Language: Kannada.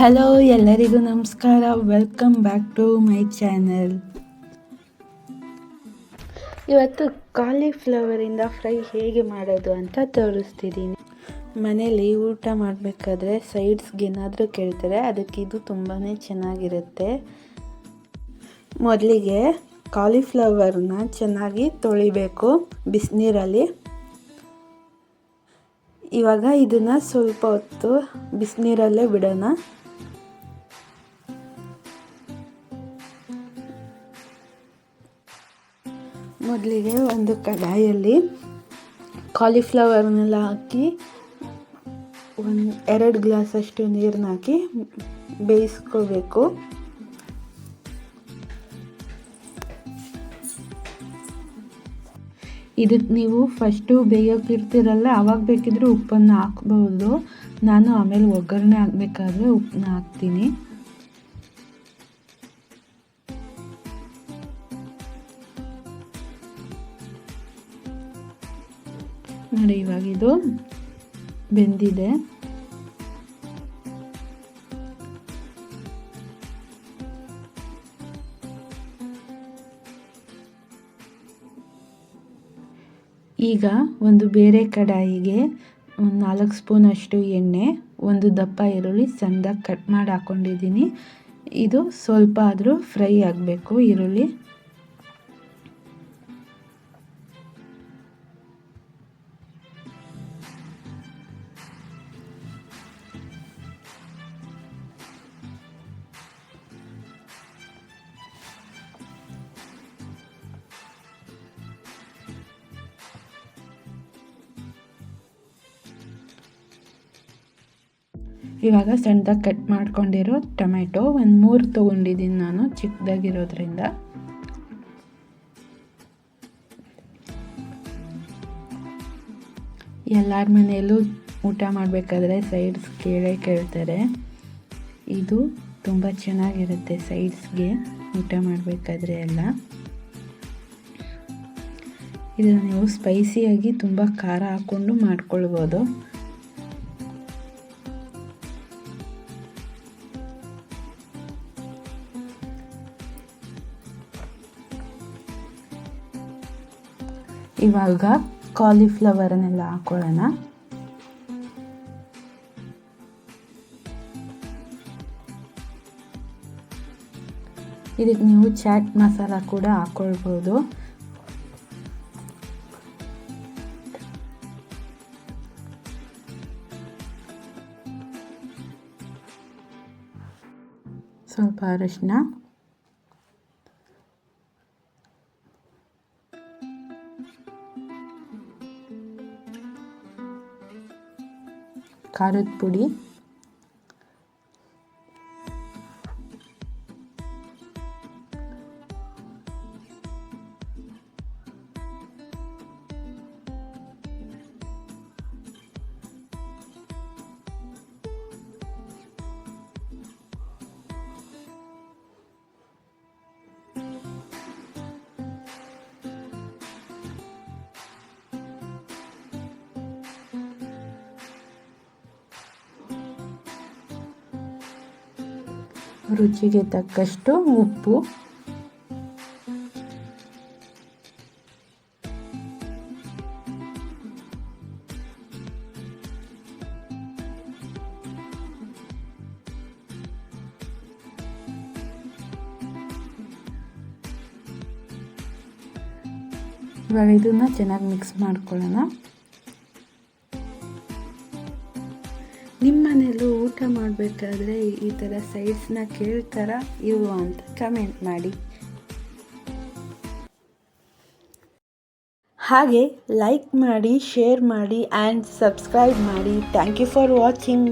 ಹಲೋ ಎಲ್ಲರಿಗೂ ನಮಸ್ಕಾರ. Welcome back to my channel ಇವತ್ತು ಕಾಲಿಫ್ಲವರಿಂದ ಫ್ರೈ ಹೇಗೆ ಮಾಡೋದು ಅಂತ ತೋರಿಸ್ತಿದ್ದೀನಿ. ಮನೇಲಿ ಊಟ ಮಾಡಬೇಕಾದ್ರೆ ಸೈಡ್ಸ್ಗೆ ಏನಾದರೂ ಕೇಳ್ತಾರೆ ಅದಕ್ಕೆ ಇದು ತುಂಬಾ ಚೆನ್ನಾಗಿರುತ್ತೆ. ಮೊದಲಿಗೆ ಕಾಲಿಫ್ಲವರ್ನ ಚೆನ್ನಾಗಿ ತೊಳಿಬೇಕು ಬಿಸಿನೀರಲ್ಲಿ. ಇವಾಗ ಇದನ್ನು ಸ್ವಲ್ಪ ಹೊತ್ತು ಬಿಸಿನೀರಲ್ಲೇ ಬಿಡೋಣ. ಮೊದಲಿಗೆ ಒಂದು ಕಡಾಯಲ್ಲಿ ಕಾಲಿಫ್ಲವರ್ನೆಲ್ಲ ಹಾಕಿ ಒಂದು ಎರಡು ಗ್ಲಾಸಷ್ಟು ನೀರನ್ನ ಹಾಕಿ ಬೇಯಿಸ್ಕೋಬೇಕು. ಇದಕ್ಕೆ ನೀವು ಫಸ್ಟು ಬೇಯೋಕ್ಕಿರ್ತಿರಲ್ಲ ಅವಾಗ ಬೇಕಿದ್ರೆ ಉಪ್ಪನ್ನು ಹಾಕ್ಬೋದು. ನಾನು ಆಮೇಲೆ ಒಗ್ಗರಣೆ ಹಾಕ್ಬೇಕಾದ್ರೆ ಉಪ್ಪನ್ನ ಹಾಕ್ತೀನಿ. ನೋಡಿ, ಇವಾಗ ಇದು ಬೆಂದಿದೆ. ಈಗ ಒಂದು ಬೇರೆ ಕಡಾಯಿಗೆ ಒಂದು ನಾಲ್ಕು ಸ್ಪೂನಷ್ಟು ಎಣ್ಣೆ, ಒಂದು ದಪ್ಪ ಈರುಳ್ಳಿ ಸಣ್ಣದಾಗಿ ಕಟ್ ಮಾಡಿ ಹಾಕ್ಕೊಂಡಿದ್ದೀನಿ ಇದು ಸ್ವಲ್ಪ ಆದರೂ ಫ್ರೈ ಆಗಬೇಕು ಈರುಳ್ಳಿ. ಇವಾಗ ಸಣ್ಣದಾಗಿ ಕಟ್ ಮಾಡ್ಕೊಂಡಿರೋ ಟೊಮೆಟೊ ಒಂದು ಮೂರು ತೊಗೊಂಡಿದ್ದೀನಿ ನಾನು, ಚಿಕ್ಕದಾಗಿರೋದ್ರಿಂದ. ಎಲ್ಲರ ಮನೆಯಲ್ಲೂ ಊಟ ಮಾಡಬೇಕಾದ್ರೆ ಸೈಡ್ಸ್ ಕೇಳೇ ಕೇಳ್ತಾರೆ. ಇದು ತುಂಬ ಚೆನ್ನಾಗಿರುತ್ತೆ ಸೈಡ್ಸ್ಗೆ ಊಟ ಮಾಡಬೇಕಾದ್ರೆ ಎಲ್ಲ. ಇದನ್ನು ನೀವು ಸ್ಪೈಸಿಯಾಗಿ ತುಂಬ ಖಾರ ಹಾಕ್ಕೊಂಡು ಮಾಡ್ಕೊಳ್ಬೋದು. ಇವಾಗ ಕಾಲಿಫ್ಲವರನ್ನೆಲ್ಲ ಹಾಕೊಳ್ಳೋಣ. ಇದಕ್ಕೆ ನೀವು ಚಾಟ್ ಮಸಾಲ ಕೂಡ ಹಾಕೊಳ್ಬೋದು. ಸ್ವಲ್ಪ ಅರಶಿನ ಖಾರದ ಪುಡಿ ರುಚಿಗೆ ತಕ್ಕಷ್ಟು ಉಪ್ಪು. ಇವಾಗ ಇದನ್ನು ಚೆನ್ನಾಗಿ ಮಿಕ್ಸ್ ಮಾಡ್ಕೊಳ್ಳೋಣ. ನಿಮ್ಮ ಊಟ ಮಾಡಬೇಕಾದ್ರೆ ಈ ಥರ ಸೈಡ್ಸ್ನ ಕೇಳ್ತಾರ ಇವು ಅಂತ ಕಮೆಂಟ್ ಮಾಡಿ. ಹಾಗೆ ಲೈಕ್ ಮಾಡಿ ಶೇರ್ ಮಾಡಿ ಆ್ಯಂಡ್ ಸಬ್ಸ್ಕ್ರೈಬ್ ಮಾಡಿ. Thank you for watching